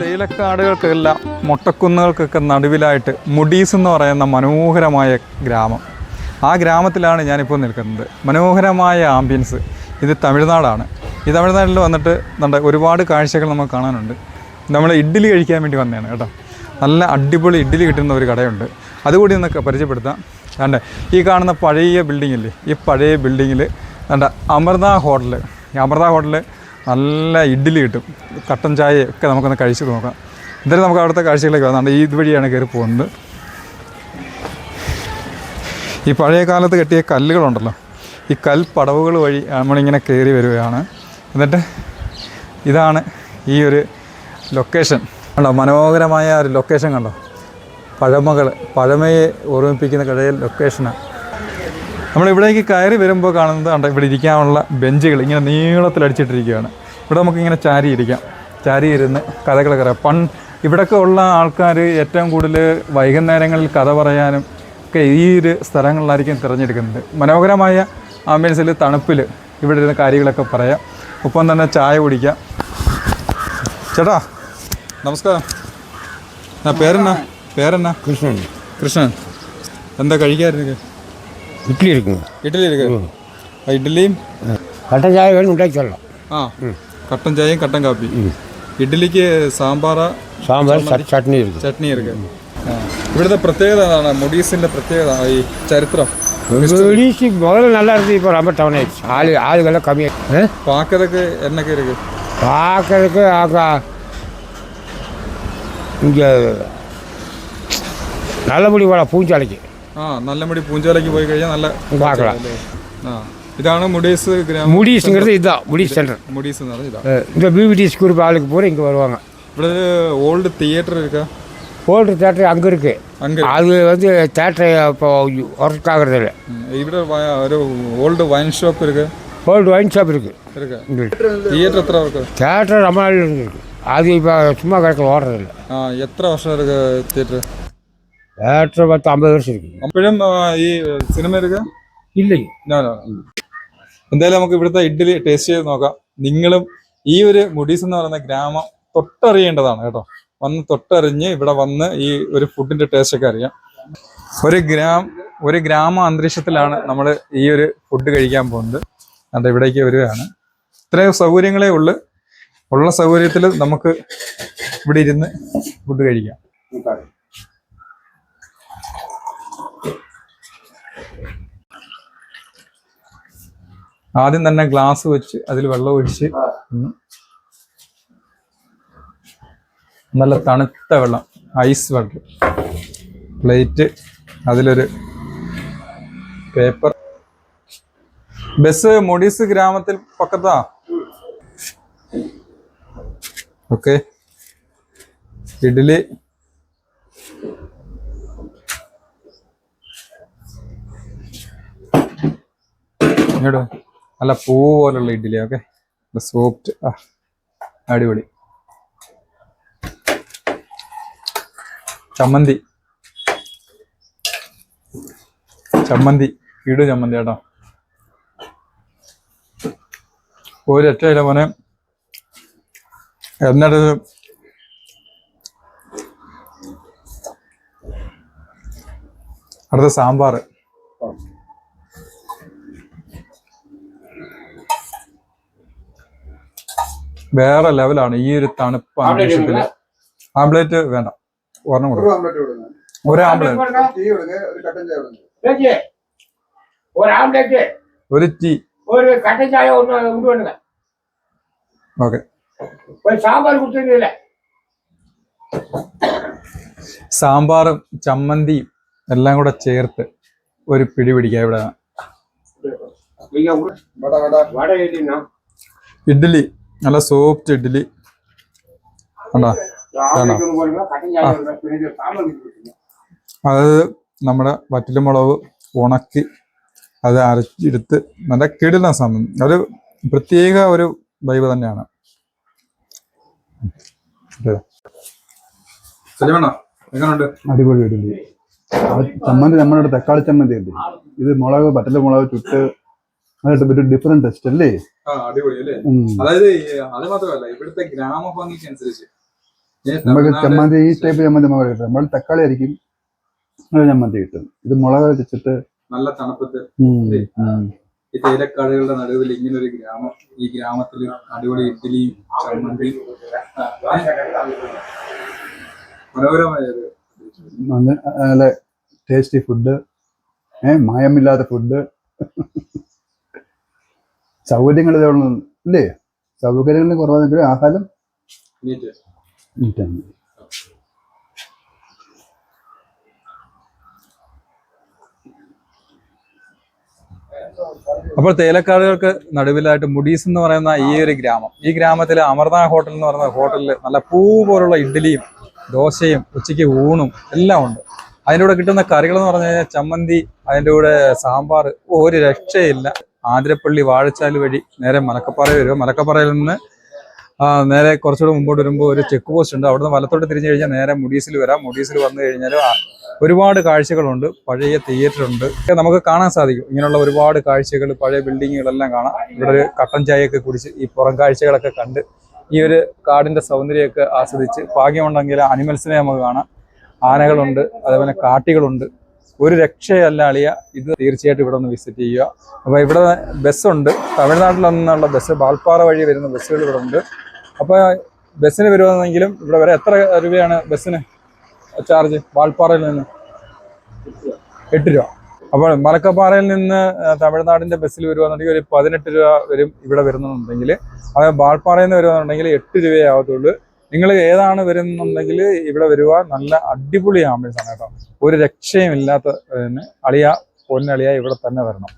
തേയിലക്കാടുകൾക്കെല്ലാം മൊട്ടക്കുന്നുകൾക്കൊക്കെ നടുവിലായിട്ട് മുഡീസ് എന്ന് പറയുന്ന മനോഹരമായ ഗ്രാമം. ആ ഗ്രാമത്തിലാണ് ഞാനിപ്പോൾ നിൽക്കുന്നത്. മനോഹരമായ ആംബിയൻസ്. ഇത് തമിഴ്നാടാണ്. ഈ തമിഴ്നാട്ടിൽ വന്നിട്ട് നമ്മുടെ ഒരുപാട് കാഴ്ചകൾ നമുക്ക് കാണാനുണ്ട്. നമ്മൾ ഇഡ്ഡലി കഴിക്കാൻ വേണ്ടി വന്നതാണ് കേട്ടോ. നല്ല അടിപൊളി ഇഡ്ഡലി കിട്ടുന്ന ഒരു കടയുണ്ട്. അതുകൂടി ഒന്ന് പരിചയപ്പെടുത്താം. കണ്ടേ ഈ കാണുന്ന പഴയ ബിൽഡിംഗ് ഇല്ലേ? ഈ പഴയ ബിൽഡിങ്ങിൽ കണ്ട അമൃത ഹോട്ടൽ അമൃത ഹോട്ടൽ നല്ല ഇഡ്ഡലി കിട്ടും. കട്ടൻ ചായ ഒക്കെ നമുക്കൊന്ന് കഴിച്ച് നോക്കാം. എന്തായാലും നമുക്ക് അവിടുത്തെ കാഴ്ചകളൊക്കെ വന്നുണ്ട് ഈ ഇതുവഴിയാണ് കയറി പോകുന്നത്. ഈ പഴയ കാലത്ത് കെട്ടിയ കല്ലുകളുണ്ടല്ലോ. ഈ കൽപ്പടവുകൾ വഴി നമ്മളിങ്ങനെ കയറി വരികയാണ്. എന്നിട്ട് ഇതാണ് ഈ ഒരു ലൊക്കേഷൻ കണ്ടോ മനോഹരമായ ഒരു ലൊക്കേഷൻ കണ്ടോ? പഴമകൾ പഴമയെ ഓർമ്മിപ്പിക്കുന്ന കഴിയ ലൊക്കേഷനാണ് നമ്മൾ ഇവിടേക്ക് കയറി വരുമ്പോൾ കാണുന്നത് കണ്ട ഇവിടെ ഇരിക്കാനുള്ള ബെഞ്ചുകൾ ഇങ്ങനെ നീളത്തിൽ അടിച്ചിട്ടിരിക്കുകയാണ്. ഇവിടെ നമുക്കിങ്ങനെ ചാരി ഇരിക്കാം. ചാരി ഇരുന്ന് കഥകളൊക്കെ പറയാം. പൺ ഇവിടെയൊക്കെ ഉള്ള ആൾക്കാർ ഏറ്റവും കൂടുതൽ വൈകുന്നേരങ്ങളിൽ കഥ പറയാനും ഒക്കെ ഈ ഒരു സ്ഥലങ്ങളിലായിരിക്കും തിരഞ്ഞെടുക്കുന്നത്. മനോഹരമായ ആംബിയൻസിൽ തണുപ്പിൽ ഇവിടെ ഇരുന്ന് കാര്യങ്ങളൊക്കെ പറയാം. ഒപ്പം തന്നെ ചായ കുടിക്കാം. ചേട്ടാ നമസ്കാരം. എന്നാ പേരെന്നാ? പേരെന്നാ? കൃഷ്ണൻ. കൃഷ്ണൻ. എന്താ കഴിക്കാറുണ്ട് இட்லி இருக்குங்க. இட்லி இருக்குது இட்லி. கட்டன் சாயம் வேணும் மிட்டாய் சொல்லலாம். ஆ கட்டன் சாயம் கட்டன் காப்பி. இட்லிக்கு ഇഡ്ഡലിക്ക് സാമ്പാറാ സാമ്പാർ ചട്നി ചട്നി ഇവിടുത്തെ പ്രത്യേകത എന്താണ് മൊഡീസിന്റെ പ്രത്യേകത ഈ ചരിത്രം മൊഡീസ് முதல்ல நல்லா ഇருக்கு இப்போ ரொம்ப டவுன் ஆயிடுச்சு. ஆளு ஆளுகள்லாம் கம்மியாக பார்க்கறதுக்கு என்னக்கு இருக்கு? பார்க்கறதுக்கு ஆக்கா இங்கே நல்லபடி வர பூஞ்சாலைக்கு ആ നല്ല മുടി പൂഞ്ചോലയ്ക്ക് പോയി കഴിഞ്ഞാൽ നല്ല ഉണ്ടാക്കണം ആ இதான முடிஸ் முடிஸ்ங்கிறது இதுதான் முடிஸ் சென்டர் முடிஸ் இந்த பிபிடிஸ் குரூப் ஆளுக்கு பூரா இங்கே வருவாங்க ഇവിടെ ഓൾഡ് തിയേറ്റർ ஓல்டு தேட்டர் அங்கே இருக்குது அது வந்து தேட்டர் இப்போ ஒர்க் ஆகுறதில்ல ഇവിടെ ഒരു ഓൾഡ് വൈൻ ഷോപ്പ് ഇருக்கு ஓல்டு வைன் ஷாப் இருக்குது தியேட்டர் எத்தனை இருக்கு தேட்டர் ரொம்ப நாள் இருக்குது அது இப்போ சும்மா கிடக்கல ஓடுறதில்ல எத்தனை வருஷம் இருக்குது தியேட்டர் ഏട്ട പത്ത് അമ്പത് വർഷം അപ്പോഴും ഈ സിനിമ ഇല്ല എന്തായാലും നമുക്ക് ഇവിടുത്തെ ഇഡ്ഡലി ടേസ്റ്റ് ചെയ്ത് നോക്കാം. നിങ്ങളും ഈ ഒരു മുടീസ് എന്ന് പറയുന്ന ഗ്രാമം തൊട്ടറിയേണ്ടതാണ് കേട്ടോ. വന്ന് തൊട്ടറിഞ്ഞ് ഇവിടെ വന്ന് ഈ ഒരു ഫുഡിന്റെ ടേസ്റ്റ് ഒക്കെ അറിയാം. ഒരു ഗ്രാം ഒരു ഗ്രാമ അന്തരീക്ഷത്തിലാണ് നമ്മൾ ഈ ഒരു ഫുഡ് കഴിക്കാൻ പോകുന്നത്. അത് ഇവിടേക്ക് വരികയാണ്. ഇത്രയും സൗകര്യങ്ങളേ ഉള്ളു. ഉള്ള സൗകര്യത്തിൽ നമുക്ക് ഇവിടെ ഇരുന്ന് ഫുഡ് കഴിക്കാം. ആദ്യം തന്നെ ഗ്ലാസ് വെച്ച് അതിൽ വെള്ളം ഒഴിച്ച് നല്ല തണുത്ത വെള്ളം ഐസ് വെള്ളം പ്ലേറ്റ് അതിലൊരു പേപ്പർ ബസ് മൊഡീസ് ഗ്രാമത്തിൽ പക്കത്താ? ഓക്കെ ഇഡ്ഡലി. ഇങ്ങോട്ട്. നല്ല പൂ പോലുള്ള ഇഡ്ഡലി ഓക്കെ? സോഫ്റ്റ് ആ അടിപൊളി. ചമ്മന്തി. ചമ്മന്തി ഇടു ചമ്മന്തി കേട്ടോ. ഒരു ഇല മോനെ. എന്നിട്ട് അടുത്ത സാമ്പാർ വേറെ ലെവലാണ് ഈ ഒരു തണുപ്പ് അന്തരീക്ഷത്തില് ആംപ്ലേറ്റ് വേണ്ട ഒരെണ്ണം കൊടുക്കും ഒരു ആംപ്ലേറ്റ് ஒரு ஆம்லேட்டு ഒരു ടീ ஒரு கட்டை சாயம் ஒன்று உண்டு பண்ணுங்க ഓക്കെ ஒரு சாம்பார் கொடுத்துருங்க സാമ്പാറും ചമ്മന്തിയും എല്ലാം കൂടെ ചേർത്ത് ഒരു പിടി പിടിക്കാം ഇവിടെ வடை இல்லைன்னா ഇഡ്ഡലി നല്ല സോഫ്റ്റ് ഇഡ്ഡലി. ഉണ്ടോ അത് നമ്മുടെ വറ്റലുമുളക് ഉണക്കി അത് അരച്ചെടുത്ത് നല്ല കിടുന്ന സമയം ഒരു പ്രത്യേക ഒരു വൈബ് തന്നെയാണ്. അടിപൊളി ഇഡ്ഡലി. ചമ്മന്തി നമ്മുടെ തക്കാളി ചമ്മന്തി ഇത് മുളക് വറ്റലുമുളക് ചുട്ട് അതായിട്ട് ഒരു ഡിഫറെന്റ് ടെസ്റ്റ് അല്ലേ? ആ അടിപൊളി അല്ലേ? അതായത് അത് മാത്രമല്ല ഇവിടുത്തെ ഗ്രാമഭംഗിക്ക് അനുസരിച്ച് നമുക്ക് ചമ്മന്തി ഈ ടൈപ്പ് ചമ്മന്തി നമുക്ക് കിട്ടും. നമ്മൾ തക്കാളി ആയിരിക്കും ഒരു ചമ്മന്തി കിട്ടും. ഇത് മുളക് വെച്ചിട്ട് നല്ല തണുപ്പത്ത്. ഈ തേയിലക്കാടുകളുടെ നടുവിൽ ഇങ്ങനെ ഒരു ഗ്രാമം ഈ ഗ്രാമത്തിൽ അടിപൊളി ഇഡ്ഡലിയും ചമ്മന്തി. മനോഹരമായ ഒരു നല്ല നല്ല ടേസ്റ്റി ഫുഡ് ഏഹ് മായമില്ലാത്ത ഫുഡ് സൗകര്യങ്ങൾ ഇല്ലേ? സൗകര്യങ്ങൾ കുറവാണെങ്കിലും ആഹാരം നീറ്റ് നീറ്റാണ് അപ്പോൾ തേയിലക്കാടുകൾക്ക് നടുവിലായിട്ട് മുഡീസ് എന്ന് പറയുന്ന ഈ ഒരു ഗ്രാമം. ഈ ഗ്രാമത്തിലെ അമൃത ഹോട്ടൽ എന്ന് പറയുന്ന ഹോട്ടലിൽ നല്ല പൂ പോലുള്ള ഇഡ്ഡലിയും ദോശയും ഉച്ചയ്ക്ക് ഊണും എല്ലാം ഉണ്ട്. അതിന്റെ കൂടെ കിട്ടുന്ന കറികൾ എന്ന് പറഞ്ഞു കഴിഞ്ഞാൽ ചമ്മന്തി അതിന്റെ കൂടെ സാമ്പാർ ഒരു രക്ഷയില്ല. ആതിരപ്പള്ളി വാഴച്ചാൽ വഴി നേരെ മലക്കപ്പാറ വരുമോ മലക്കപ്പാറയിൽ നിന്ന് നേരെ കുറച്ചുകൂടെ മുമ്പോട്ട് വരുമ്പോൾ ഒരു ചെക്ക് പോസ്റ്റ് ഉണ്ട്. അവിടുന്ന് വലത്തോട്ട് തിരിഞ്ഞു കഴിഞ്ഞാൽ നേരെ മുഡീസിൽ വരാം. മുഡീസിൽ വന്നു കഴിഞ്ഞാൽ ഒരുപാട് കാഴ്ചകളുണ്ട്. പഴയ തിയേറ്റർ ഉണ്ട്. നമുക്ക് കാണാൻ സാധിക്കും. ഇങ്ങനെയുള്ള ഒരുപാട് കാഴ്ചകൾ പഴയ ബിൽഡിങ്ങുകളെല്ലാം കാണാം. ഇവിടെ ഒരു കട്ടൻ ചായയൊക്കെ കുടിച്ച് ഈ പുറം കാഴ്ചകളൊക്കെ കണ്ട് ഈ ഒരു കാടിന്റെ സൗന്ദര്യമൊക്കെ ആസ്വദിച്ച് ഭാഗ്യമുണ്ടെങ്കിൽ അനിമൽസിനെ നമുക്ക് കാണാം. ആനകളുണ്ട് അതേപോലെ കാട്ടികളുണ്ട്. ഒരു രക്ഷയല്ല അളിയ ഇത് തീർച്ചയായിട്ടും ഇവിടെ ഒന്ന് വിസിറ്റ് ചെയ്യുക. അപ്പോൾ ഇവിടെ ബസ്സുണ്ട്. തമിഴ്നാട്ടിൽ നിന്നുള്ള ബസ് ബാൽപ്പാറ വഴി വരുന്ന ബസ്സുകൾ ഇവിടെ ഉണ്ട്. അപ്പോൾ ബസ്സിന് വരുവാണെങ്കിലും ഇവിടെ വരെ എത്ര രൂപയാണ് ബസ്സിന് ചാർജ് വാൾപ്പാറയിൽ നിന്ന് എട്ട് രൂപ. അപ്പോൾ മലക്കപ്പാറയിൽ നിന്ന് തമിഴ്നാടിന്റെ ബസ്സിൽ വരുവാന്നുണ്ടെങ്കിൽ ഒരു പതിനെട്ട് രൂപ വരും ഇവിടെ വരുന്നുണ്ടെങ്കിൽ. അത് വാൾപ്പാറയിൽ നിന്ന് വരുവാന്നുണ്ടെങ്കിൽ എട്ട് രൂപയേ ആവത്തുള്ളൂ. നിങ്ങൾ ഏതാണ് വരുന്നുണ്ടെങ്കിൽ ഇവിടെ വരുക. നല്ല അടിപൊളി ആംബുലൻസ് ആണ് കേട്ടോ. ഒരു രക്ഷയും ഇല്ലാത്ത അളിയ പൊന്നളിയ ഇവിടെ തന്നെ വരണം.